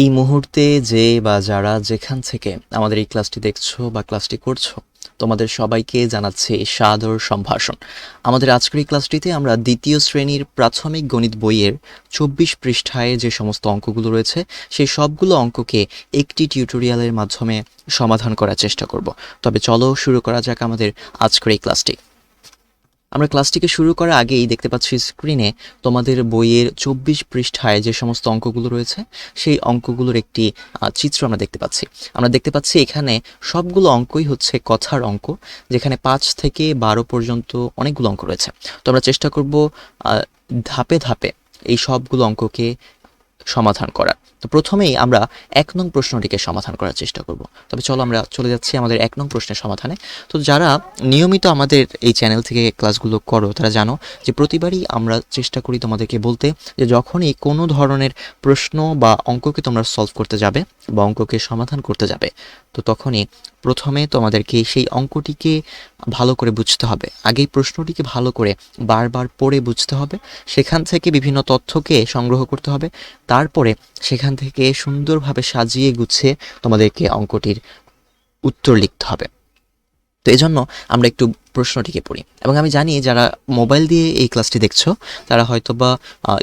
এই মুহূর্তে যে বা যারা যেখান থেকে আমাদের এই ক্লাসটি দেখছ বা ক্লাসটি করছ, তোমাদের সবাইকে জানাচ্ছি সাদর সম্ভাষণ। আমাদের আজকের এই ক্লাসটিতে আমরা দ্বিতীয় শ্রেণির প্রাথমিক গণিত বইয়ের চব্বিশ পৃষ্ঠায় যে সমস্ত অঙ্কগুলো রয়েছে, সেই সবগুলো অঙ্ককে একটি টিউটোরিয়ালের মাধ্যমে সমাধান করার চেষ্টা করব। তবে চলো শুরু করা যাক আমাদের আজকের এই ক্লাসটি। আমরা ক্লাসটিকে শুরু করার আগেই দেখতে পাচ্ছি স্ক্রিনে তোমাদের বইয়ের চব্বিশ পৃষ্ঠায় যে সমস্ত অঙ্কগুলো রয়েছে, সেই অঙ্কগুলোর একটি চিত্র আমরা দেখতে পাচ্ছি। আমরা দেখতে পাচ্ছি এখানে সবগুলো অঙ্কই হচ্ছে কথার অঙ্ক, যেখানে পাঁচ থেকে বারো পর্যন্ত অনেকগুলো অঙ্ক রয়েছে। তো আমরা চেষ্টা করব ধাপে ধাপে এই সবগুলো অঙ্ককে সমাধান করার। তো প্রথমেই আমরা এক নং প্রশ্নটিকে সমাধান করার চেষ্টা করব। তবে চলো আমরা চলে যাচ্ছি আমাদের এক নং প্রশ্নের সমাধানে। তো যারা নিয়মিত আমাদের এই চ্যানেল থেকে ক্লাসগুলো করো, তারা জানো যে প্রতিবারই আমরা চেষ্টা করি তোমাদেরকে বলতে যে যখনই কোনো ধরনের প্রশ্ন বা অঙ্ককে তোমরা সলভ করতে যাবে বা অঙ্ককে সমাধান করতে যাবে, তো তখনই প্রথমে তোমাদেরকে সেই অঙ্কটিকে ভালো করে বুঝতে হবে। আগেই প্রশ্নটিকে ভালো করে বারবার পড়ে বুঝতে হবে, সেখান থেকে বিভিন্ন তথ্যকে সংগ্রহ করতে হবে, তারপরে সেখান থেকে সুন্দরভাবে সাজিয়ে গুছিয়ে তোমাদেরকে অঙ্কটির উত্তর লিখতে হবে। তো এই জন্য আমরা একটু প্রশ্নটিকে পড়ি। এবং আমি জানি যারা মোবাইল দিয়ে এই ক্লাসটি দেখছ, তারা হয়তো বা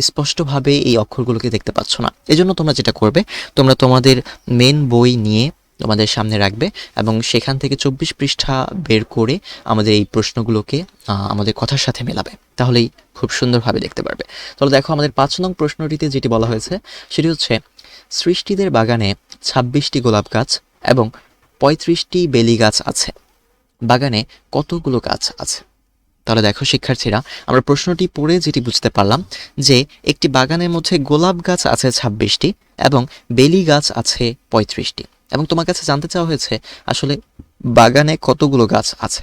স্পষ্টভাবে এই অক্ষরগুলোকে দেখতে পাচ্ছ না। এজন্য তোমরা যেটা করবে, তোমরা তোমাদের মেন বই নিয়ে তোমাদের সামনে রাখবে এবং সেখান থেকে চব্বিশ পৃষ্ঠা বের করে আমাদের এই প্রশ্নগুলোকে আমাদের কথার সাথে মেলাবে। তাহলেই খুব সুন্দরভাবে দেখতে পারবে। তাহলে দেখো, আমাদের পাঁচ নং প্রশ্নটিতে যেটি বলা হয়েছে, সেটি হচ্ছে সৃষ্টিদের বাগানে ছাব্বিশটি গোলাপ গাছ এবং পঁয়ত্রিশটি বেলি গাছ আছে। বাগানে কতগুলো গাছ আছে? তাহলে দেখো, শিক্ষার্থীরা, আমরা প্রশ্নটি পড়ে যেটি বুঝতে পারলাম যে একটি বাগানের মধ্যে গোলাপ গাছ আছে ছাব্বিশটি এবং বেলি গাছ আছে পঁয়ত্রিশটি। এবং তোমার কাছে জানতে চাওয়া হয়েছে, আসলে বাগানে কতগুলো গাছ আছে?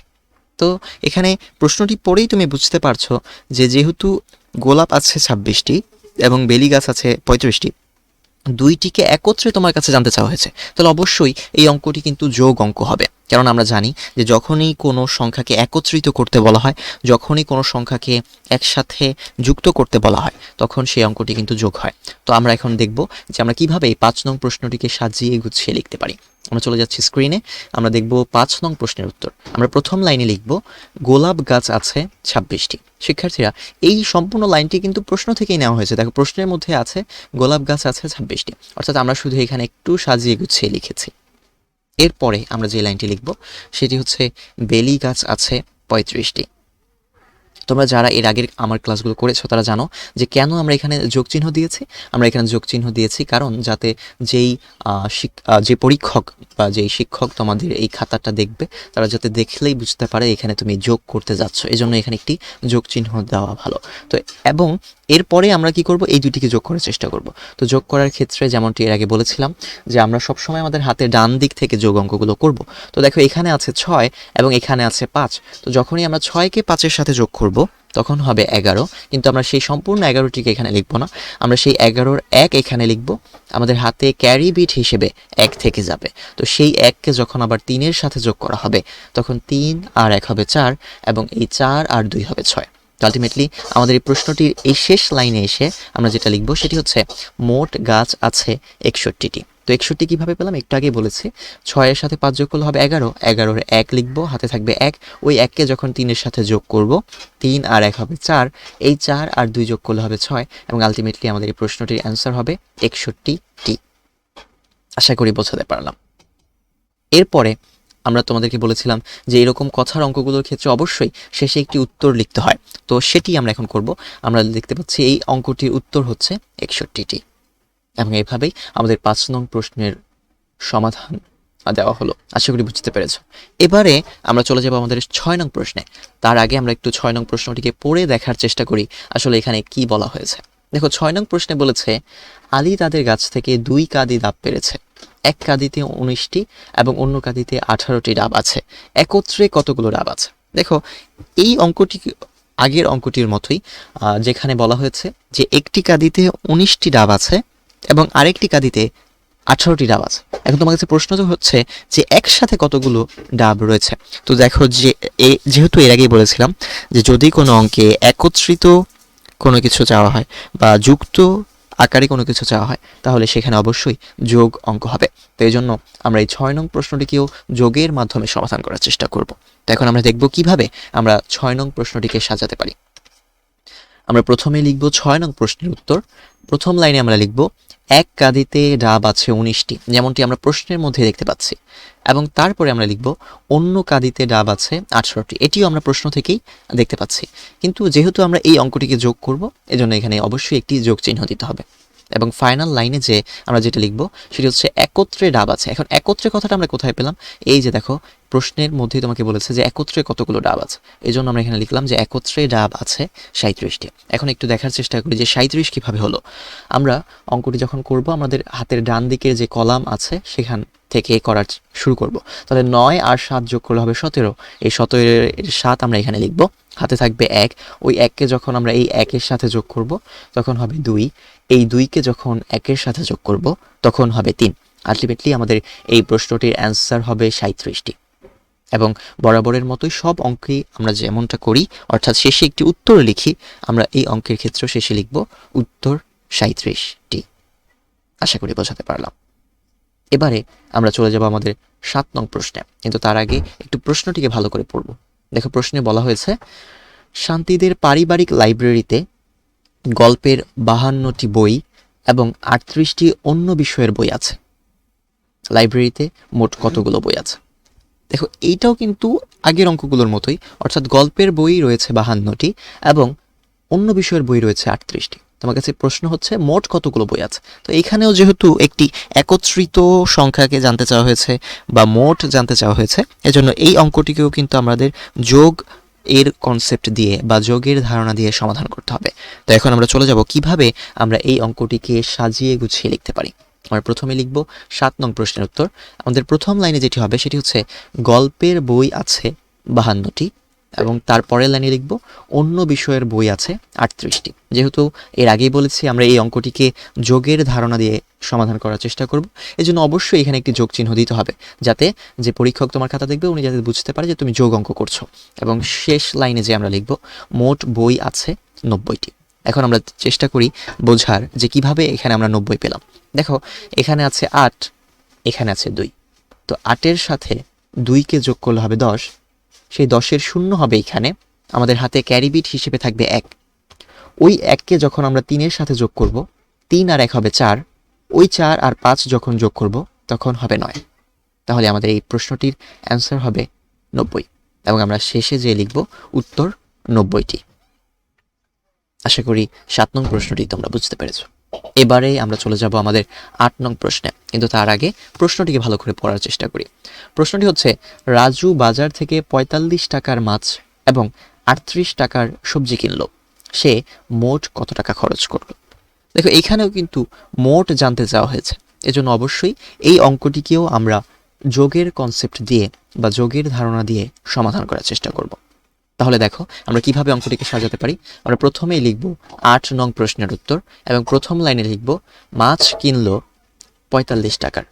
তো এখানে প্রশ্নটি পড়েই তুমি বুঝতে পারছ যে যেহেতু গোলাপ আছে ছাব্বিশটি এবং বেলি গাছ আছে পঁয়ত্রিশটি দুইটিকে একত্রে তোমার কাছে জানতে চাওয়া হয়েছে। তাহলে অবশ্যই এই অঙ্কটি কিন্তু যোগ অঙ্ক হবে। কারণ আমরা জানি যে যখনই কোনো সংখ্যাকে একত্রিত করতে বলা হয়, যখনই কোনো সংখ্যাকে একসাথে যুক্ত করতে বলা হয়, তখন সেই অঙ্কটি কিন্তু যোগ হয়। তো আমরা এখন দেখব যে আমরা কীভাবে এই পাঁচ নং প্রশ্নটিকে সাজিয়ে গুছিয়ে লিখতে পারি। আমরা চলে যাচ্ছি স্ক্রিনে আমরা দেখব পাঁচ নং প্রশ্নের উত্তর। আমরা প্রথম লাইনে লিখব, গোলাপ গাছ আছে ছাব্বিশটি। শিক্ষার্থীরা, এই সম্পূর্ণ লাইনটি কিন্তু প্রশ্ন থেকেই নেওয়া হয়েছে। দেখো, প্রশ্নের মধ্যে আছে, গোলাপ গাছ আছে ছাব্বিশটি। অর্থাৎ আমরা শুধু এখানে একটু সাজিয়ে গুছিয়ে লিখেছি। এরপরে আমরা যে লাইনটি লিখব সেটি হচ্ছে বেলি গাছ আছে পঁয়ত্রিশটি। তোমরা যারা এর আগের আমার ক্লাসগুলো করেছ, তারা জানো যে কেন আমরা এখানে যোগ চিহ্ন দিয়েছি। আমরা এখানে যোগ চিহ্ন দিয়েছি কারণ যাতে যেই যে পরীক্ষক বা যেই শিক্ষক তোমাদের এই খাতাটা দেখবে, তারা যাতে দেখলেই বুঝতে পারে এখানে তুমি যোগ করতে যাচ্ছ। এই জন্য এখানে একটি যোগ চিহ্ন দেওয়া ভালো। তো এবং এরপরে আমরা কি করব? এই দুটিকে যোগ করার চেষ্টা করব। তো যোগ করার ক্ষেত্রে যেমনটি এর আগে বলেছিলাম যে আমরা সবসময় আমাদের হাতের ডান দিক থেকে যোগ অঙ্কগুলো করব। তো দেখো এখানে আছে ছয় এবং এখানে আছে পাঁচ। তো যখনই আমরা ছয়কে পাঁচের সাথে যোগ করব তখন হবে এগারো। কিন্তু আমরা সেই সম্পূর্ণ এগারোটিকে এখানে লিখব না। আমরা সেই এগারোর এক এখানে লিখব। আমাদের হাতে ক্যারি বিট হিসেবে এক থেকে যাবে। তো সেই এককে যখন আবার তিনের সাথে যোগ করা হবে, তখন তিন আর এক হবে চার এবং এই চার আর দুই হবে ছয়। আলটিমেটলি আমাদের এই প্রশ্নটির এই শেষ লাইনে এসে আমরা যেটা লিখব সেটি হচ্ছে, মোট গাছ আছে একষট্টিটি। তো একষট্টি কীভাবে পেলাম? একটু আগেই বলেছি। ছয়ের সাথে পাঁচ যোগ করলে হবে এগারো। এগারোর এক লিখব, হাতে থাকবে এক। ওই এককে যখন তিনের সাথে যোগ করব, তিন আর এক হবে চার। এই চার আর দুই যোগ করলে হবে ছয় এবং আলটিমেটলি আমাদের এই প্রশ্নটির অ্যান্সার হবে একষট্টি টি। আশা করি বোঝাতে পারলাম। এরপরে আমরা তোমাদেরকে বলেছিলাম যে এরকম কথার অঙ্কগুলোর ক্ষেত্রে অবশ্যই শেষে একটি উত্তর লিখতে হয়। তো সেটি আমরা এখন করব। আমরা দেখতে পাচ্ছি এই অঙ্কটির উত্তর হচ্ছে একষট্টিটি এবং এইভাবেই আমাদের পাঁচ নং প্রশ্নের সমাধান দেওয়া হলো। আশা করি বুঝতে পেরেছ। এবারে আমরা চলে যাব আমাদের ছয় নং প্রশ্নে। তার আগে আমরা একটু ছয় নং প্রশ্নটিকে পড়ে দেখার চেষ্টা করি, আসলে এখানে কি বলা হয়েছে। দেখো, ছয় নং প্রশ্নে বলেছে, আলী তাদের গাছ থেকে দুই কাদি ডাব পেরেছে। এক কাদিতে উনিশটি এবং অন্য কাদিতে আঠারোটি ডাব আছে। একত্রে কতগুলো ডাব আছে? দেখো, এই অঙ্কটি আগের অঙ্কটির মতোই যেখানে বলা হয়েছে যে একটি কাদিতে উনিশটি ডাব আছে এবং আরেকটি কাদিতে আঠারোটি ডাব আছে এখন তোমার কাছে প্রশ্ন হচ্ছে যে একসাথে কতগুলো ডাব রয়েছে? তো দেখো যে যেহেতু এর আগেই বলেছিলাম যে যদি কোনো অঙ্কে একত্রিত কোনো কিছু চাওয়া হয় বা যুক্ত আকারে কোনো কিছু চাওয়া হয়, তাহলে সেখানে অবশ্যই যোগ অঙ্ক হবে। তো এই জন্য আমরা এই ছয় নং প্রশ্নটিকেও যোগের মাধ্যমে সমাধান করার চেষ্টা করব। তো এখন আমরা দেখব কীভাবে আমরা ছয় নং প্রশ্নটিকে সাজাতে পারি। আমরা প্রথমে লিখব ছয় নং প্রশ্নের উত্তর প্রথম লাইনে আমরা লিখব, এক কাঁদিতে ডাব আছে উনিশটি, যেমনটি আমরা প্রশ্নের মধ্যে দেখতে পাচ্ছি। এবং তারপরে আমরা লিখব, অন্য কাঁদিতে ডাব আছে আঠারোটি। এটিও আমরা প্রশ্ন থেকেই দেখতে পাচ্ছি। কিন্তু যেহেতু আমরা এই অঙ্কটিকে যোগ করব, এজন্য এখানে অবশ্যই একটি যোগ চিহ্ন দিতে হবে। এবং ফাইনাল লাইনে যে আমরা যেটা লিখব, সেটি হচ্ছে একত্রে ডাব আছে। এখন একত্রে কথাটা আমরা কোথায় পেলাম? এই যে দেখো, প্রশ্নের মধ্যেই তোমাকে বলেছে যে একত্রে কতগুলো ডাব আছে। এই জন্য আমরা এখানে লিখলাম যে একত্রে ডাব আছে সাঁত্রিশটি এখন একটু দেখার চেষ্টা করি যে সাঁত্রিশ কীভাবে হলো। আমরা অঙ্কটি যখন করব, আমাদের হাতের ডান দিকের যে কলাম আছে, সেখান থেকে করার শুরু করব। তাহলে নয় আর সাত যোগ করলে হবে সতেরো। এই সতেরো সাত আমরা এখানে লিখব। হাতে থাকবে এক। ওই এককে যখন আমরা এই একের সাথে যোগ করব, তখন হবে দুই। এই দুইকে যখন একের সাথে যোগ করব, তখন হবে তিন। আলটিমেটলি আমাদের এই প্রশ্নটির অ্যান্সার হবে সাঁত্রিশটি এবং বরাবরের মতোই সব অঙ্কেই আমরা যেমনটা করি, অর্থাৎ শেষে একটি উত্তর লিখি, আমরা এই অঙ্কের ক্ষেত্রে শেষে লিখব উত্তর সাঁত্রিশটি আশা করি বোঝাতে পারলাম। এবারে আমরা চলে যাব আমাদের সাত নং প্রশ্নে। কিন্তু তার আগে একটু প্রশ্নটিকে ভালো করে পড়ব। দেখো, প্রশ্নে বলা হয়েছে, শান্তিদের পারিবারিক লাইব্রেরিতে গল্পের বাহান্নটি বই এবং আটত্রিশটি অন্য বিষয়ের বই আছে। লাইব্রেরিতে মোট কতগুলো বই আছে? দেখো, এইটাও কিন্তু আগের অঙ্কগুলোর মতোই, অর্থাৎ গল্পের বই রয়েছে বাহান্নটি এবং অন্য বিষয়ের বই রয়েছে আটত্রিশটি। তোমার কাছে প্রশ্ন হচ্ছে, মোট কতগুলো বই আছে? তো এখানেও যেহেতু একটি একত্রিত সংখ্যাকে জানতে চাওয়া হয়েছে বা মোট জানতে চাওয়া হয়েছে, এজন্য এই অঙ্কটিকেও কিন্তু আমাদের যোগ এর কনসেপ্ট দিয়ে বা যোগের ধারণা দিয়ে সমাধান করতে হবে। তো এখন আমরা চলে যাব কীভাবে আমরা এই অঙ্কটিকে সাজিয়ে গুছিয়ে লিখতে পারি। আমরা প্রথমে লিখব সাত নং প্রশ্নের উত্তর। আমাদের প্রথম লাইনে যেটি হবে সেটি হচ্ছে, গল্পের বই আছে বাহান্নটি। এবং তার পরের লাইনে লিখব অন্য বিষয়ের বই আছে আটত্রিশটি। যেহেতু এর আগেই বলেছি, আমরা এই অঙ্কটিকে যোগের ধারণা দিয়ে সমাধান করার চেষ্টা করব। এই জন্য অবশ্যই এখানে একটি যোগ চিহ্ন দিতে হবে, যাতে যে পরীক্ষক তোমার খাতা দেখবে, উনি যাতে বুঝতে পারে যে তুমি যোগ অঙ্ক করছ। এবং শেষ লাইনে যে আমরা লিখব, মোট বই আছে নব্বইটি। এখন আমরা চেষ্টা করি বোঝার যে কীভাবে এখানে আমরা নব্বই পেলাম। দেখো, এখানে আছে আট, এখানে আছে দুই। তো আটের সাথে দুইকে যোগ করলে হবে দশ সেই দশের শূন্য হবে এখানে। আমাদের হাতে ক্যারিবিট হিসেবে থাকবে এক। ওই এককে যখন আমরা তিনের সাথে যোগ করব, তিন আর এক হবে চার। ওই চার আর পাঁচ যখন যোগ করব, তখন হবে নয়। তাহলে আমাদের এই প্রশ্নটির অ্যান্সার হবে নব্বই। এবং আমরা শেষে যে লিখব, উত্তর নব্বইটি। আশা করি সাত নং প্রশ্নটি তোমরা বুঝতে পেরেছ। এবারে আমরা চলে যাব আমাদের আট নং প্রশ্নে। কিন্তু তার আগে প্রশ্নটিকে ভালো করে পড়ার চেষ্টা করি। প্রশ্নটি হচ্ছে, রাজু বাজার থেকে পঁয়তাল্লিশ টাকার মাছ এবং আটত্রিশ টাকার সবজি কিনলো। সে মোট কত টাকা খরচ করল? দেখো, এখানেও কিন্তু মোট জানতে চাওয়া হয়েছে। এজন্য অবশ্যই এই অঙ্কটিকেও আমরা যোগের কনসেপ্ট দিয়ে বা যোগের ধারণা দিয়ে সমাধান করার চেষ্টা করব। তাহলে দেখো, আমরা কীভাবে অঙ্কটিকে সাজাতে পারি? আমরা প্রথমেই লিখব আট নং প্রশ্নের উত্তর এবং প্রথম লাইনে লিখব, মাছ কিনলো পঁয়তাল্লিশ টাকার।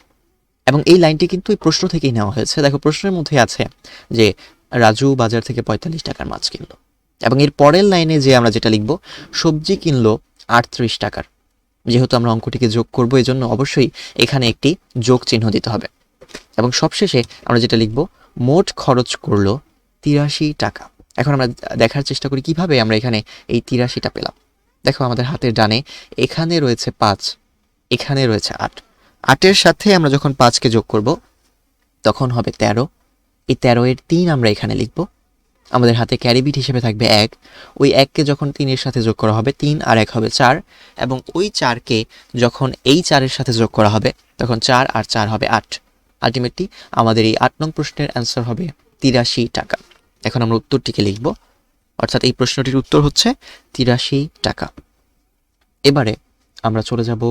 এবং এই লাইনটি কিন্তু এই প্রশ্ন থেকেই নেওয়া হয়েছে। দেখো, প্রশ্নের মধ্যে আছে যে, রাজু বাজার থেকে পঁয়তাল্লিশ টাকার মাছ কিনলো। এবং এর পরের লাইনে যে আমরা যেটা লিখব, সবজি কিনলো আটত্রিশ টাকার। যেহেতু আমরা অঙ্কটিকে যোগ করব এই জন্য অবশ্যই এখানে একটি যোগ চিহ্ন দিতে হবে। এবং সবশেষে আমরা যেটা লিখব, মোট খরচ করল তিরাশি টাকা। এখন আমরা দেখার চেষ্টা করি কীভাবে আমরা এখানে এই তিরাশিটা পেলাম। দেখো আমাদের হাতের ডানে এখানে রয়েছে পাঁচ, এখানে রয়েছে আট। আটের সাথে আমরা যখন পাঁচকে যোগ করব, তখন হবে তেরো। এই তেরো এর তিন আমরা এখানে লিখব। আমাদের হাতে ক্যারিবিট হিসেবে থাকবে এক। ওই এককে যখন তিনের সাথে যোগ করা হবে, তিন আর এক হবে চার। এবং ওই চারকে যখন এই চারের সাথে যোগ করা হবে, তখন চার আর চার হবে আট। আলটিমেটলি আমাদের এই আট নং প্রশ্নের অ্যান্সার হবে তিরাশি টাকা। এখন আমরা উত্তরটিকে লিখব। অর্থাৎ এই প্রশ্নটির উত্তর হচ্ছে তিরাশি টাকা। এবারে আমরা চলে যাব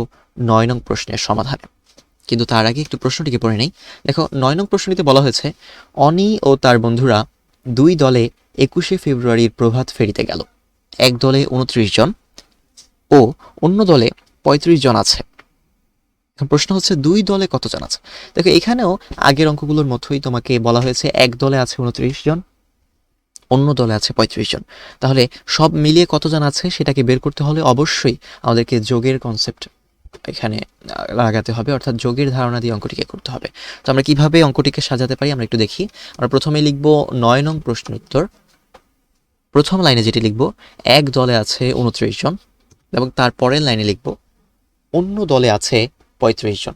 নয় নং প্রশ্নের সমাধানে। কিন্তু তার আগে একটু প্রশ্নটিকে পড়ে নেই। দেখো, নয় নং প্রশ্নটিতে বলা হয়েছে, অনি ও তার বন্ধুরা দুই দলে একুশে ফেব্রুয়ারির প্রভাত ফেরিতে গেল। এক দলে উনত্রিশ জন ও অন্য দলে পঁয়ত্রিশ জন আছে। প্রশ্ন হচ্ছে, দুই দলে কতজন আছে? দেখো, এখানেও আগের অঙ্কগুলোর মতোই তোমাকে বলা হয়েছে, এক দলে আছে উনত্রিশ জন অন্য দলে আছে পঁয়ত্রিশ জন। তাহলে সব মিলিয়ে কতজন আছে সেটাকে বের করতে হলে অবশ্যই আমাদেরকে যোগের কনসেপ্ট এখানে লাগাতে হবে। অর্থাৎ যোগের ধারণা দিয়ে অঙ্কটিকে করতে হবে। তো আমরা কীভাবে অঙ্কটিকে সাজাতে পারি আমরা একটু দেখি। আমরা প্রথমে লিখব নয় নং প্রশ্নের উত্তর। প্রথম লাইনে যেটি লিখব, এক দলে আছে উনত্রিশ জন এবং তার পরের লাইনে লিখব, অন্য দলে আছে পঁয়ত্রিশ জন।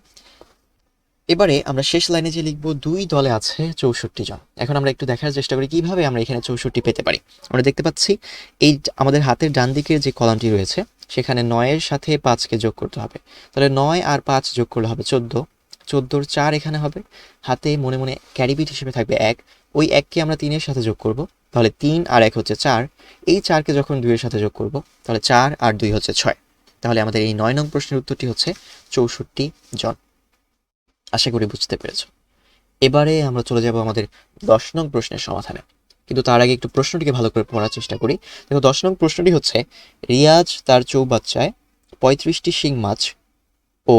এবারে আমরা শেষ লাইনে যে লিখব, দুই দলে আছে চৌষট্টি জন। এখন আমরা একটু দেখার চেষ্টা করি কীভাবে আমরা এখানে চৌষট্টি পেতে পারি। আমরা দেখতে পাচ্ছি, এই আমাদের হাতের ডান দিকের যে কলামটি রয়েছে, সেখানে নয়ের সাথে পাঁচকে যোগ করতে হবে। তাহলে নয় আর পাঁচ যোগ করলে হবে চোদ্দ। চোদ্দোর চার এখানে হবে। হাতে মনে মনে ক্যারিবিট হিসেবে থাকবে এক। ওই এককে আমরা তিনের সাথে যোগ করব। তাহলে তিন আর এক হচ্ছে চার। এই চারকে যখন দুইয়ের সাথে যোগ করব, তাহলে চার আর দুই হচ্ছে ছয়। তাহলে আমাদের এই নয় নং প্রশ্নের উত্তরটি হচ্ছে চৌষট্টি জন। আশা করি বুঝতে পেরেছ। এবারে আমরা চলে যাব আমাদের দশ নং প্রশ্নের সমাধানে। কিন্তু তার আগে একটু প্রশ্নটিকে ভালো করে পড়ার চেষ্টা করি। দেখো, দশ নং প্রশ্নটি হচ্ছে, রিয়াজ তার চৌবাচ্চায় পঁয়ত্রিশটি শিং মাছ ও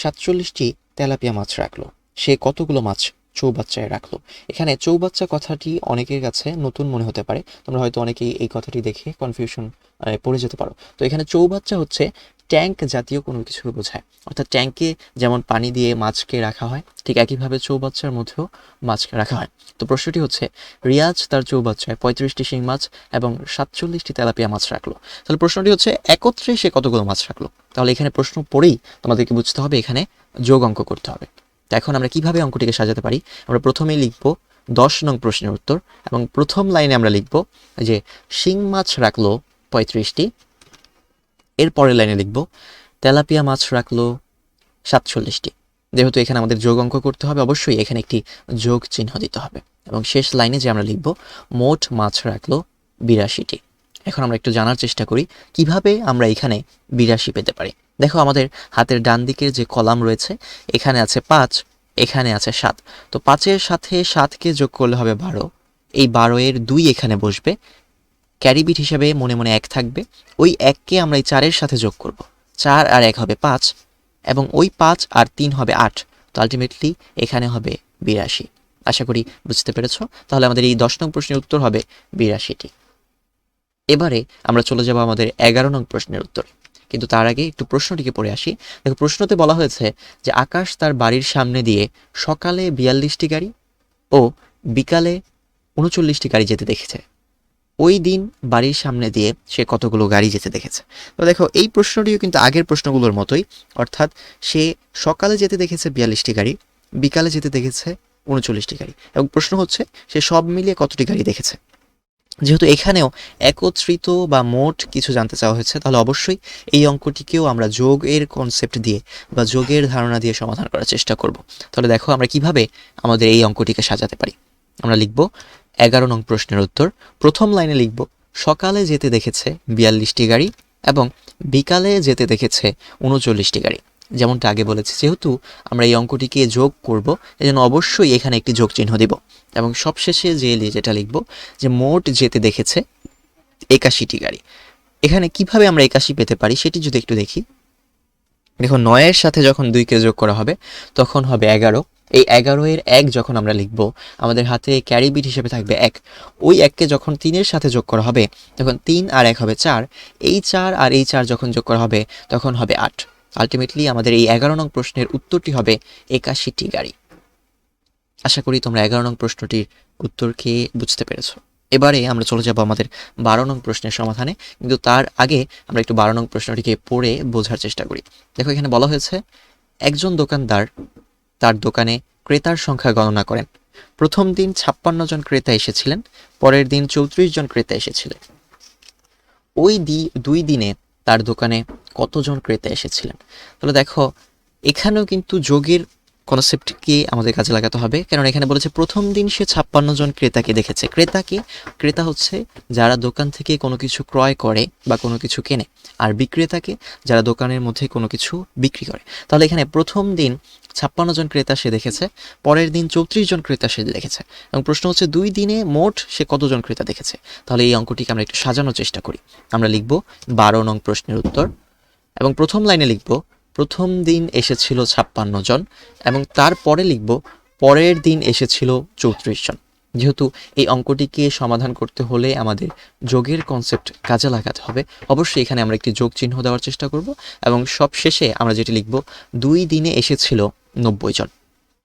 সাতচল্লিশটি তেলাপিয়া মাছ রাখল। সে কতগুলো মাছ চৌবাচ্চায় রাখল? এখানে চৌবাচ্চা কথাটি অনেকের কাছে নতুন মনে হতে পারে। তোমরা হয়তো অনেকেই এই কথাটি দেখে কনফিউশন পড়ে যেতে পারো। তো এখানে চৌবাচ্চা হচ্ছে ট্যাঙ্ক জাতীয় কোনো কিছুকে বোঝায়। অর্থাৎ ট্যাঙ্কে যেমন পানি দিয়ে মাছকে রাখা হয়, ঠিক একইভাবে চৌবাচ্চার মধ্যেও মাছকে রাখা হয়। তো প্রশ্নটি হচ্ছে, রিয়াজ তার চৌবাচ্চায় পঁয়ত্রিশটি শিং মাছ এবং সাতচল্লিশটি তেলাপিয়া মাছ রাখল। তাহলে প্রশ্নটি হচ্ছে, একত্রে সে কতগুলো মাছ রাখল? তাহলে এখানে প্রশ্ন পড়েই তোমাদেরকে বুঝতে হবে, এখানে যোগ অঙ্ক করতে হবে। তো এখন আমরা কীভাবে অঙ্কটিকে সাজাতে পারি? আমরা প্রথমেই লিখব দশ নং প্রশ্নের উত্তর এবং প্রথম লাইনে আমরা লিখব যে, শিং মাছ রাখল পঁয়ত্রিশটি এর পরের লাইনে লিখব তেলাপিয়া মাছ রাখল সাতচল্লিশটি। যেহেতু এখানে আমাদের যোগ অঙ্ক করতে হবে, অবশ্যই এখানে একটি যোগ চিহ্ন দিতে হবে। এবং শেষ লাইনে যে আমরা লিখব, মোট মাছ রাখল বিরাশিটি। এখন আমরা একটু জানার চেষ্টা করি, কীভাবে আমরা এখানে বিরাশি পেতে পারি? দেখো, আমাদের হাতের ডান দিকের যে কলাম রয়েছে, এখানে আছে পাঁচ, এখানে আছে সাত। তো পাঁচের সাথে সাতকে যোগ করলে হবে বারো। এই বারো এর দুই এখানে বসবে ক্যারিবিট হিসাবে মনে মনে এক থাকবে। ওই এককে আমরা এই চারের সাথে যোগ করব। চার আর এক হবে পাঁচ এবং ওই পাঁচ আর তিন হবে আট। তো আলটিমেটলি এখানে হবে বিরাশি। আশা করি বুঝতে পেরেছ? তাহলে আমাদের এই দশ নং প্রশ্নের উত্তর হবে বিরাশিটি। এবারে আমরা চলে যাব আমাদের এগারো নং প্রশ্নের উত্তর। কিন্তু তার আগে একটু প্রশ্নটিকে পড়ে আসি। দেখো, প্রশ্নতে বলা হয়েছে যে আকাশ তার বাড়ির সামনে দিয়ে সকালে বিয়াল্লিশটি গাড়ি ও বিকালে উনচল্লিশটি গাড়ি যেতে দেখেছে। ওই দিন বাড়ির সামনে দিয়ে সে কতগুলো গাড়ি যেতে দেখেছে। তো দেখো, এই প্রশ্নটিও কিন্তু আগের প্রশ্নগুলোর মতোই। অর্থাৎ সে সকালে যেতে দেখেছে বিয়াল্লিশটি গাড়ি, বিকালে যেতে দেখেছে উনচল্লিশটি গাড়ি। এবং প্রশ্ন হচ্ছে, সে সব মিলিয়ে কতটি গাড়ি দেখেছে? যেহেতু এখানেও একত্রিত বা মোট কিছু জানতে চাওয়া হয়েছে, তাহলে অবশ্যই এই অঙ্কটিকেও আমরা যোগের কনসেপ্ট দিয়ে বা যোগের ধারণা দিয়ে সমাধান করার চেষ্টা করব। তাহলে দেখো, আমরা কীভাবে আমাদের এই অঙ্কটিকে সাজাতে পারি। আমরা লিখব এগারো নং প্রশ্নের উত্তর। প্রথম লাইনে লিখব, সকালে যেতে দেখেছে বিয়াল্লিশটি গাড়ি এবং বিকালে যেতে দেখেছে উনচল্লিশটি গাড়ি। যেমনটা আগে বলেছি, যেহেতু আমরা এই অঙ্কটিকে যোগ করব, এজন্য অবশ্যই এখানে একটি যোগ চিহ্ন দিব। এবং সবশেষে যে যেটা লিখব, যে মোট যেতে দেখেছে একাশিটি গাড়ি। এখানে কীভাবে আমরা একাশি পেতে পারি সেটি যদি একটু দেখি। দেখো নয়ের সাথে যখন দুইকে যোগ করা হবে, তখন হবে এগারো। এই এগারো এর এক যখন আমরা লিখব, আমাদের হাতে ক্যারিবিট হিসেবে থাকবে এক। ওই এককে যখন তিনের সাথে যোগ করা হবে, তখন তিন আর এক হবে চার। এই চার আর এই চার যখন যোগ করা হবে, তখন হবে আট। আলটিমেটলি আমাদের এই এগারো নং প্রশ্নের উত্তরটি হবে একাশিটি গাড়ি। আশা করি তোমরা এগারো নং প্রশ্নটির উত্তরকে বুঝতে পেরেছ। এবারে আমরা চলে যাব আমাদের বারো নং প্রশ্নের সমাধানে, কিন্তু তার আগে আমরা একটু বারো নং প্রশ্নটিকে পড়ে বোঝার চেষ্টা করি। দেখো, এখানে বলা হয়েছে, একজন দোকানদার তার দোকানে ক্রেতার সংখ্যা গণনা করেন। প্রথম দিন ছাপ্পান্ন জন ক্রেতা এসেছিলেন, পরের দিন চৌত্রিশ জন ক্রেতা এসেছিলেন। ওই দি, দুই দিনে তার দোকানে কতজন ক্রেতা এসেছিলেন? তাহলে দেখো, এখানেও কিন্তু যোগের কনসেপ্টকে আমাদের কাজে লাগাতে হবে। কারণ এখানে বলেছে, প্রথম দিন সে ছাপ্পান্ন জন ক্রেতাকে দেখেছে। ক্রেতাকে, ক্রেতা হচ্ছে যারা দোকান থেকে কোনো কিছু ক্রয় করে বা কোনো কিছু কেনে। আর বিক্রেতাকে, যারা দোকানের মধ্যে কোনো কিছু বিক্রি করে। তাহলে এখানে প্রথম দিন ছাপ্পান্ন জন ক্রেতা সে দেখেছে, পরের দিন চৌত্রিশ জন ক্রেতা সে দেখেছে। এবং প্রশ্ন হচ্ছে, দুই দিনে মোট সে কতজন ক্রেতা দেখেছে? তাহলে এই অঙ্কটিকে আমরা একটু সাজানোর চেষ্টা করি। আমরা লিখব বারো নং প্রশ্নের উত্তর এবং প্রথম লাইনে লিখব প্রথম দিন এসেছিল ছাপ্পান্ন জন এবং তারপরে লিখব, পরের দিন এসেছিল চৌত্রিশ জন। যেহেতু এই অঙ্কটিকে সমাধান করতে হলে আমাদের যোগের কনসেপ্ট কাজে লাগাতে হবে, অবশ্যই এখানে আমরা একটি যোগ চিহ্ন দেওয়ার চেষ্টা করব এবং সব শেষে আমরা যেটি লিখব, দুই দিনে এসেছিল নব্বই জন।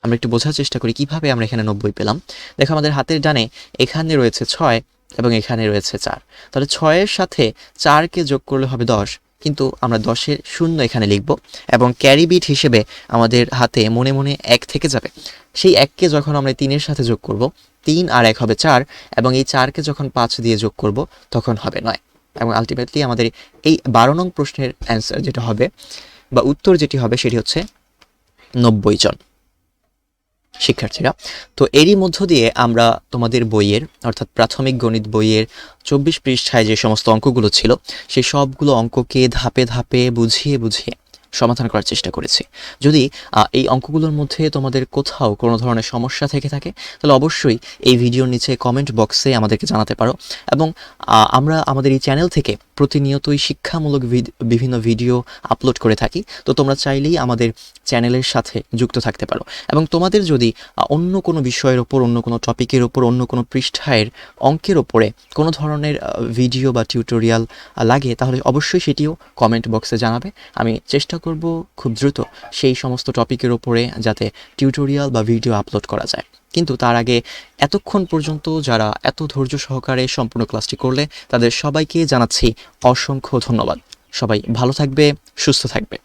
আমরা একটু বোঝার চেষ্টা করি কীভাবে আমরা এখানে নব্বই পেলাম। দেখো আমাদের হাতের ডানে এখানে রয়েছে ছয় এবং এখানে রয়েছে চার। তাহলে ছয়ের সাথে চারকে যোগ করলে হবে দশ কিন্তু আমরা দশের শূন্য এখানে লিখব এবং ক্যারি বিট হিসেবে আমাদের হাতে মনে মনে এক থেকে যাবে। সেই এককে যখন আমরা তিনের সাথে যোগ করব, তিন আর এক হবে চার এবং এই চারকে যখন পাঁচ দিয়ে যোগ করব, তখন হবে নয়। এবং আলটিমেটলি আমাদের এই বারো নং প্রশ্নের অ্যান্সার যেটা হবে বা উত্তর যেটি হবে সেটি হচ্ছে নব্বই জন। শিক্ষার্থীরা। তো এরই মধ্য দিয়ে আমরা তোমাদের বইয়ের, অর্থাৎ প্রাথমিক গণিত বইয়ের চব্বিশ পৃষ্ঠায় যে সমস্ত অঙ্কগুলো ছিল, সেই সবগুলো অঙ্ককে ধাপে ধাপে বুঝিয়ে বুঝিয়ে সমাধান করার চেষ্টা করেছি। যদি এই অঙ্কগুলোর মধ্যে তোমাদের কোথাও কোনো ধরনের সমস্যা থেকে থাকে, তাহলে অবশ্যই এই ভিডিওর নিচে কমেন্ট বক্সে আমাদেরকে জানাতে পারো। এবং আমরা আমাদের এই চ্যানেল থেকে প্রতিনিয়তই শিক্ষামূলক বিভিন্ন ভিডিও আপলোড করে থাকি। তো তোমরা চাইলেই আমাদের চ্যানেলের সাথে যুক্ত থাকতে পারো। এবং তোমাদের যদি অন্য কোনো বিষয়ের ওপর, অন্য কোনো টপিকের ওপর, অন্য কোনো পৃষ্ঠায়ের অঙ্কের ওপরে কোনো ধরনের ভিডিও বা টিউটোরিয়াল লাগে, তাহলে অবশ্যই সেটিও কমেন্ট বক্সে জানাবে। আমি চেষ্টা করব খুব দ্রুত সেই সমস্ত টপিকের ওপরে যাতে টিউটোরিয়াল বা ভিডিও আপলোড করা যায়। কিন্তু তার আগে এতক্ষণ পর্যন্ত যারা এত ধৈর্য সহকারে সম্পূর্ণ ক্লাসটি করলে তাদের সবাইকে জানাচ্ছি অসংখ্য ধন্যবাদ। সবাই ভালো থাকবে, সুস্থ থাকবে।